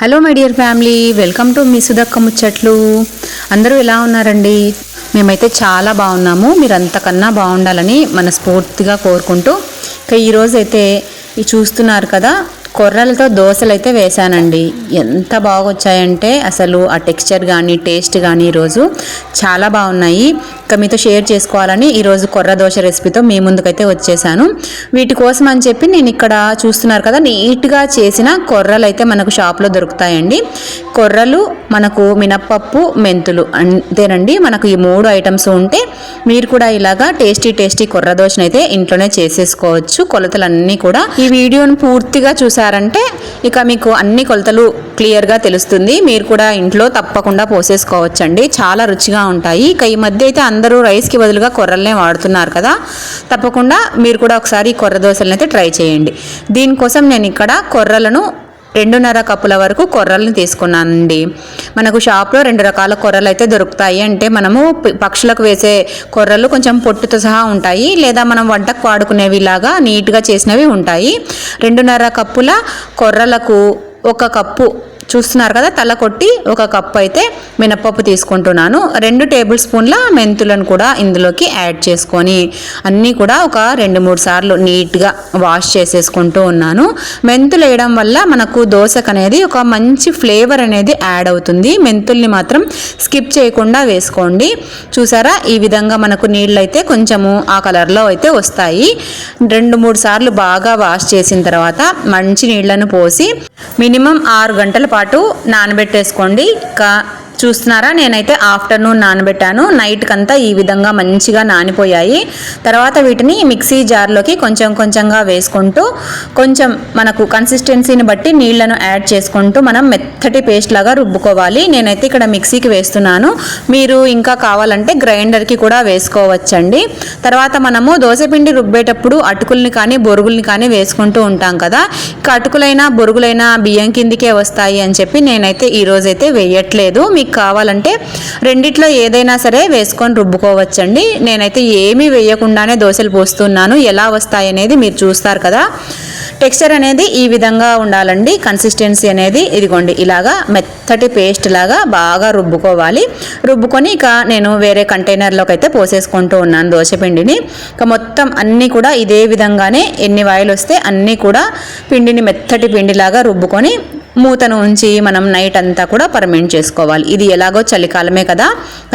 Hello my dear family welcome to మీ సుధక్క ముచ్చట్లు అందరూ ఎలా ఉన్నారండి? మేమైతే చాలా బాగున్నాము. మీరు అంతకన్నా బాగుండాలని మనస్ఫూర్తిగా కోరుకుంటూ ఇక ఈరోజు అయితే చూస్తున్నారు కదా కొర్రలతో దోశలు అయితే వేశానండి. ఎంత బాగా వచ్చాయంటే అసలు ఆ టెక్స్చర్ కానీ టేస్ట్ కానీ ఈరోజు చాలా బాగున్నాయి. ఇక మీతో షేర్ చేసుకోవాలని ఈరోజు కొర్ర దోశ రెసిపీతో మీ ముందుకైతే వచ్చేసాను. వీటి కోసం అని చెప్పి నేను ఇక్కడ చూస్తున్నారు కదా నీట్గా చేసిన కొర్రలు అయితే మనకు షాప్లో దొరుకుతాయండి. కొర్రలు మనకు మినప్పప్పు మెంతులు అంతేనండి. మనకు ఈ మూడు ఐటమ్స్ ఉంటే మీరు కూడా ఇలాగా టేస్టీ టేస్టీ కొర్ర దోశను అయితే ఇంట్లోనే చేసేసుకోవచ్చు. కొలతలన్నీ కూడా ఈ వీడియోను పూర్తిగా చూసారంటే ఇక మీకు అన్ని కొలతలు క్లియర్గా తెలుస్తుంది. మీరు కూడా ఇంట్లో తప్పకుండా పోసేసుకోవచ్చండి. చాలా రుచిగా ఉంటాయి. ఇక ఈ మధ్య అయితే అందరూ రైస్కి బదులుగా కొర్రలనే వాడుతున్నారు కదా? తప్పకుండా మీరు కూడా ఒకసారి కొర్ర దోశలను అయితే ట్రై చేయండి. దీనికోసం నేను ఇక్కడ కొర్రలను రెండున్నర కప్పుల వరకు కొర్రలను తీసుకున్నానండి. మనకు షాప్లో రెండు రకాల కొర్రలు అయితే దొరుకుతాయి. అంటే మనము పక్షులకు వేసే కొర్రలు కొంచెం పొట్టుతో సహా ఉంటాయి. లేదా మనం వంటకు వాడుకునేవి లాగా నీట్గా చేసినవి ఉంటాయి. రెండున్నర కప్పుల కొర్రలకు ఒక కప్పు చూస్తున్నారు కదా తల కొట్టి ఒక కప్పు అయితే మినప్పప్పు తీసుకుంటున్నాను. రెండు టేబుల్ స్పూన్ల మెంతులను కూడా ఇందులోకి యాడ్ చేసుకొని అన్నీ కూడా ఒక రెండు మూడు సార్లు నీట్గా వాష్ చేసేసుకుంటూ ఉన్నాను. మెంతులు వేయడం వల్ల మనకు దోశకు అనేది ఒక మంచి ఫ్లేవర్ అనేది యాడ్ అవుతుంది. మెంతుల్ని మాత్రం స్కిప్ చేయకుండా వేసుకోండి. చూసారా ఈ విధంగా మనకు నీళ్ళు అయితే కొంచెము ఆ కలర్లో అయితే వస్తాయి. రెండు మూడు సార్లు బాగా వాష్ చేసిన తర్వాత మంచి నీళ్ళను పోసి మినిమం ఆరు గంటల పాటు నానబెట్టేసుకోండి. ఇంకా చూస్తున్నారా? నేనైతే ఆఫ్టర్నూన్ నానబెట్టాను. నైట్కి అంతా ఈ విధంగా మంచిగా నానిపోయాయి. తర్వాత వీటిని మిక్సీ జార్లోకి కొంచెం కొంచెంగా వేసుకుంటూ కొంచెం మనకు కన్సిస్టెన్సీని బట్టి నీళ్ళను యాడ్ చేసుకుంటూ మనం మెత్తటి పేస్ట్ లాగా రుబ్బుకోవాలి. నేనైతే ఇక్కడ మిక్సీకి వేస్తున్నాను. మీరు ఇంకా కావాలంటే గ్రైండర్కి కూడా వేసుకోవచ్చండి. తర్వాత మనము దోశపిండి రుబ్బేటప్పుడు అటుకుల్ని కానీ బొరుగుల్ని కానీ వేసుకుంటూ ఉంటాం కదా. ఇక అటుకులైనా బొరుగులైనా బియ్యం కిందికే వస్తాయి అని చెప్పి నేనైతే ఈరోజైతే వేయట్లేదు. మీకు కావాలంటే రెండిట్లో ఏదైనా సరే వేసుకొని రుబ్బుకోవచ్చండి. నేనైతే ఏమీ వేయకుండానే దోశలు పోస్తున్నాను. ఎలా వస్తాయి అనేది మీరు చూస్తారు కదా. టెక్స్చర్ అనేది ఈ విధంగా ఉండాలండి. కన్సిస్టెన్సీ అనేది ఇదిగోండి ఇలాగా మెత్తటి పేస్ట్ లాగా బాగా రుబ్బుకోవాలి. రుబ్బుకొని ఇక నేను వేరే కంటైనర్లోకి అయితే పోసేసుకుంటూ ఉన్నాను దోశపిండిని ఇక మొత్తం అన్నీ కూడా ఇదే విధంగానే ఎన్ని వాయిలు వస్తే అన్నీ కూడా పిండిని మెత్తటి పిండిలాగా రుబ్బుకొని మూతను ఉంచి మనం నైట్ అంతా కూడా పర్మెంట్ చేసుకోవాలి. ఇది ఎలాగో చలికాలమే కదా.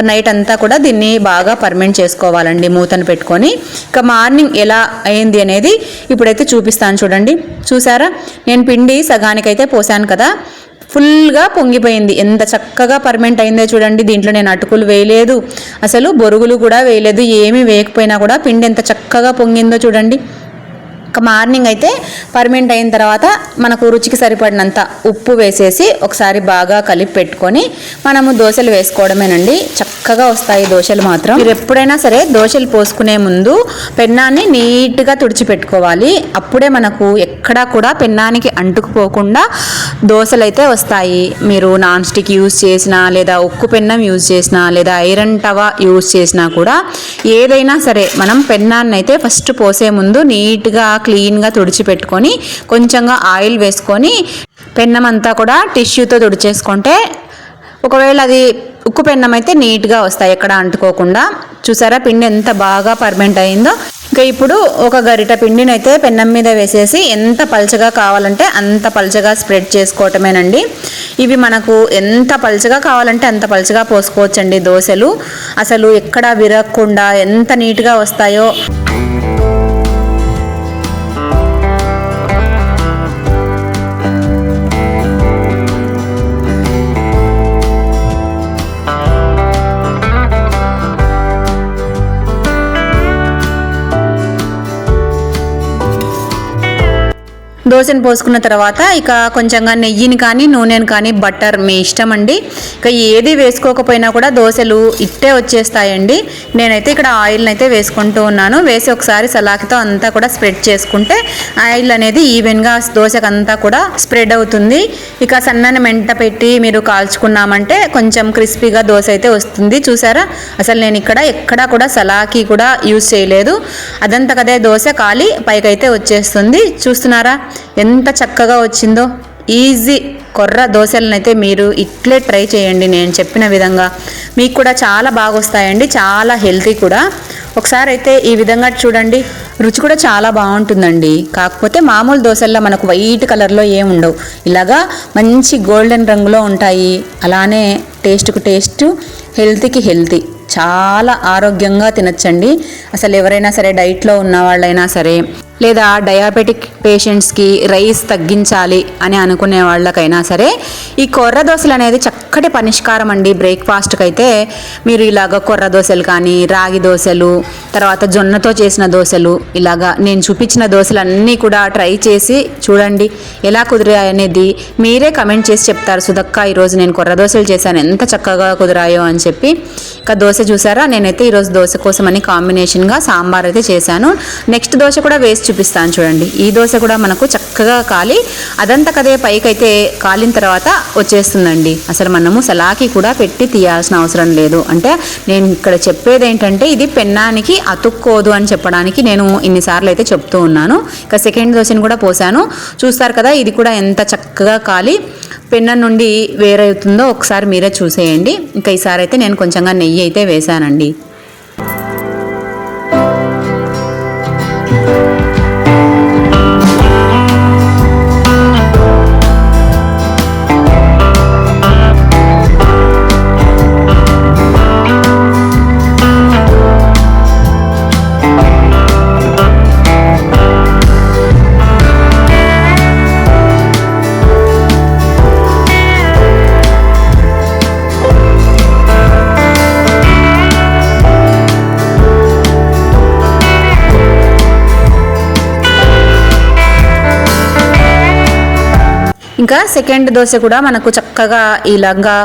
నైట్ అంతా కూడా దీన్ని బాగా పర్మెంట్ చేసుకోవాలండి మూతను పెట్టుకొని. ఇక మార్నింగ్ ఎలా అయింది అనేది ఇప్పుడైతే చూపిస్తాను చూడండి. చూసారా? నేను పిండి సగానికైతే పోసాను కదా. ఫుల్గా పొంగిపోయింది. ఎంత చక్కగా పర్మెంట్ అయిందో చూడండి. దీంట్లో నేను అటుకులు వేయలేదు. అసలు బొరుగులు కూడా వేయలేదు. ఏమీ వేయకపోయినా కూడా పిండి ఎంత చక్కగా పొంగిందో చూడండి. మార్నింగ్ అయితే పర్మెంట్ అయిన తర్వాత మనకు రుచికి సరిపడినంత ఉప్పు వేసేసి ఒకసారి బాగా కలిపి పెట్టుకొని మనము దోశలు వేసుకోవడమేనండి. చక్కగా వస్తాయి దోశలు మాత్రం. మీరు ఎప్పుడైనా సరే దోశలు పోసుకునే ముందు పెన్నాన్ని నీట్గా తుడిచిపెట్టుకోవాలి. అప్పుడే మనకు ఎక్కడా కూడా పెన్నానికి అంటుకుపోకుండా దోశలు అయితే వస్తాయి. మీరు నాన్ స్టిక్ యూజ్ చేసినా లేదా ఉక్కు పెన్నం యూజ్ చేసినా లేదా ఐరన్ టవా యూజ్ చేసినా కూడా ఏదైనా సరే మనం పెన్నాన్ని అయితే ఫస్ట్ పోసే ముందు నీట్గా క్లీన్గా తుడిచిపెట్టుకొని కొంచెంగా ఆయిల్ వేసుకొని పెన్నం అంతా కూడా టిష్యూతో తుడిచేసుకుంటే ఒకవేళ అది ఉక్కు పెన్నం అయితే నీట్గా వస్తాయి. ఎక్కడ అంటుకోకుండా. చూసారా? పిండి ఎంత బాగా పర్మెంట్ అయిందో. ఇంకా ఇప్పుడు ఒక గరిట పిండిని అయితే పెన్నం మీద వేసేసి ఎంత పలచగా కావాలంటే అంత పలచగా స్ప్రెడ్ చేసుకోవటమేనండి. ఇవి మనకు ఎంత పలచగా కావాలంటే అంత పలచగా పోసుకోవచ్చండి దోశలు. అసలు ఎక్కడ విరగకుండా ఎంత నీట్గా వస్తాయో దోశను పోసుకున్న తర్వాత ఇక కొంచెంగా నెయ్యిని కానీ నూనెని కానీ బటర్ మీ ఇష్టం అండి. ఇక ఏది వేసుకోకపోయినా కూడా దోశలు ఇట్టే వచ్చేస్తాయండి. నేనైతే ఇక్కడ ఆయిల్ని అయితే వేసుకుంటూ ఉన్నాను. వేసి ఒకసారి సలాకితో అంతా కూడా స్ప్రెడ్ చేసుకుంటే ఆయిల్ అనేది ఈవెన్గా దోశకు అంతా కూడా స్ప్రెడ్ అవుతుంది. ఇక సన్నని మెంట పెట్టి మీరు కాల్చుకున్నామంటే కొంచెం క్రిస్పీగా దోశ అయితే వస్తుంది. చూసారా? అసలు నేను ఇక్కడ ఎక్కడా కూడా సలాకి కూడా యూజ్ చేయలేదు. అదంతకదే దోశ కాలి పైకైతే వచ్చేస్తుంది. చూస్తున్నారా? ఎంత చక్కగా వచ్చిందో. ఈజీ కొర్ర దోశలనైతే మీరు ఇట్లే ట్రై చేయండి నేను చెప్పిన విధంగా. మీకు కూడా చాలా బాగా వస్తాయండి చాలా హెల్తీ కూడా. ఒకసారి అయితే ఈ విధంగా చూడండి రుచి కూడా చాలా బాగుంటుందండి. కాకపోతే మామూలు దోశల్లో మనకు వైట్ కలర్లో ఏం ఉండవు. ఇలాగా మంచి గోల్డెన్ రంగులో ఉంటాయి అలానే టేస్ట్కు టేస్ట్ హెల్తీకి హెల్తీ. చాలా ఆరోగ్యంగా తినచ్చండి. అసలు ఎవరైనా సరే డైట్లో ఉన్న వాళ్ళైనా సరే లేదా డయాబెటిక్ పేషెంట్స్కి రైస్ తగ్గించాలి అని అనుకునే వాళ్ళకైనా సరే ఈ కొర్ర దోశలు అనేది చక్కటి పరిష్కారం అండి. బ్రేక్ఫాస్ట్కి అయితే మీరు ఇలాగ కొర్ర దోశలు కానీ రాగి దోశలు తర్వాత జొన్నతో చేసిన దోశలు ఇలాగా నేను చూపించిన దోశలు అన్నీ కూడా ట్రై చేసి చూడండి ఎలా కుదిరాయనేది మీరే కమెంట్ చేసి చెప్తారు. సుధక్క ఈరోజు నేను కొర్ర దోశలు చేశాను ఎంత చక్కగా కుదిరాయో అని చెప్పి. ఇక దోశ చూసారా? నేనైతే ఈరోజు దోశ కోసం అని కాంబినేషన్గా సాంబార్ అయితే చేశాను. నెక్స్ట్ దోశ కూడా వేస్ట్ చూపిస్తాను చూడండి. ఈ దోశ కూడా మనకు చక్కగా కాలి. అదంతా కదే పైకి పైకైతే కాలిన తర్వాత వచ్చేస్తుందండి. అసలు మనము సలాకి కూడా పెట్టి తీయాల్సిన అవసరం లేదు. అంటే నేను ఇక్కడ చెప్పేది ఏంటంటే ఇది పెన్నానికి అతుక్కోదు అని చెప్పడానికి నేను ఇన్నిసార్లు అయితే చెప్తూ ఉన్నాను. ఇక సెకండ్ దోశని కూడా పోసాను. చూస్తారు కదా ఇది కూడా ఎంత చక్కగా కాలి. పెన్న నుండి వేరవుతుందో ఒకసారి మీరే చూసేయండి. ఇంకా ఈసారి అయితే నేను కొంచెంగా నెయ్యి అయితే వేశానండి. ఇంకా సెకండ్ దోశ కూడా మనకు చక్కగా ఇలాగా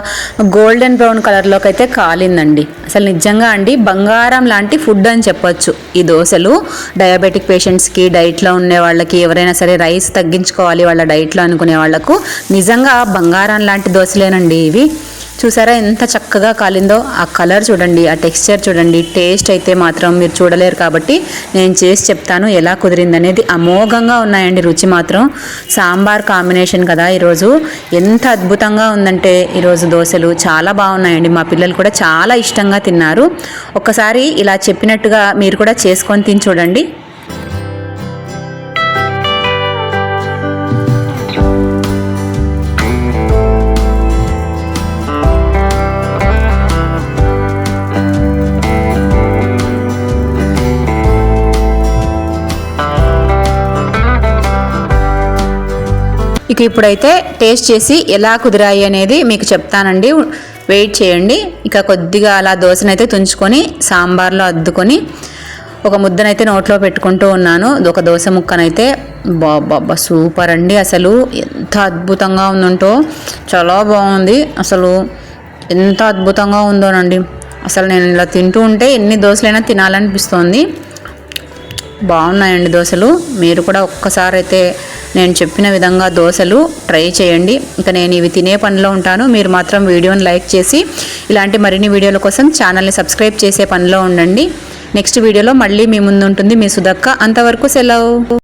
గోల్డెన్ బ్రౌన్ కలర్లోకి అయితే కాలిందండి. అసలు నిజంగా అండి బంగారం లాంటి ఫుడ్ అని చెప్పొచ్చు ఈ దోశలు. డయాబెటిక్ పేషెంట్స్కి డైట్లో ఉండే వాళ్ళకి ఎవరైనా సరే రైస్ తగ్గించుకోవాలి వాళ్ళ డైట్లో అనుకునే వాళ్ళకు నిజంగా బంగారం లాంటి దోశలేనండి ఇవి. చూసారా ఎంత చక్కగా కాలిందో? ఆ కలర్ చూడండి ఆ టెక్స్చర్ చూడండి టేస్ట్ అయితే మాత్రం మీరు చూడలేరు కాబట్టి నేను చేసి చెప్తాను ఎలా కుదిరిందనేది. అమోఘంగా ఉన్నాయండి రుచి మాత్రం. సాంబార్ కాంబినేషన్ కదా ఈరోజు. ఎంత అద్భుతంగా ఉందంటే ఈరోజు దోశలు చాలా బాగున్నాయండి. మా పిల్లలు కూడా చాలా ఇష్టంగా తిన్నారు. ఒక్కసారి ఇలా చెప్పినట్టుగా మీరు కూడా చేసుకొని తిని చూడండి. మీకు ఇప్పుడైతే టేస్ట్ చేసి ఎలా కుదిరాయి అనేది మీకు చెప్తానండి. వెయిట్ చేయండి. ఇక కొద్దిగా అలా దోశనైతే తుంచుకొని సాంబార్లో అద్దుకొని ఒక ముద్దనైతే నోట్లో పెట్టుకుంటూ ఉన్నాను. ఒక దోశ ముక్కనైతే బాబా సూపర్ అండి అసలు. ఎంత అద్భుతంగా ఉందంటో. చాలా బాగుంది. అసలు ఎంత అద్భుతంగా ఉందోనండి. అసలు నేను ఇలా తింటూ ఉంటే ఎన్ని దోశలైనా తినాలనిపిస్తోంది. బాగున్నాయండి దోశలు. మీరు కూడా ఒక్కసారి అయితే నేను చెప్పిన విధంగా దోశలు ట్రై చేయండి. ఇంకా నేను ఇవి తినే పనిలో ఉంటాను. మీరు మాత్రం వీడియోని లైక్ చేసి ఇలాంటి మరిన్ని వీడియోల కోసం ఛానల్ని సబ్స్క్రైబ్ చేసే పనిలో ఉండండి. నెక్స్ట్ వీడియోలో మళ్ళీ మీ ముందు ఉంటుంది మీ సుధక్క అంతవరకు సెలవు.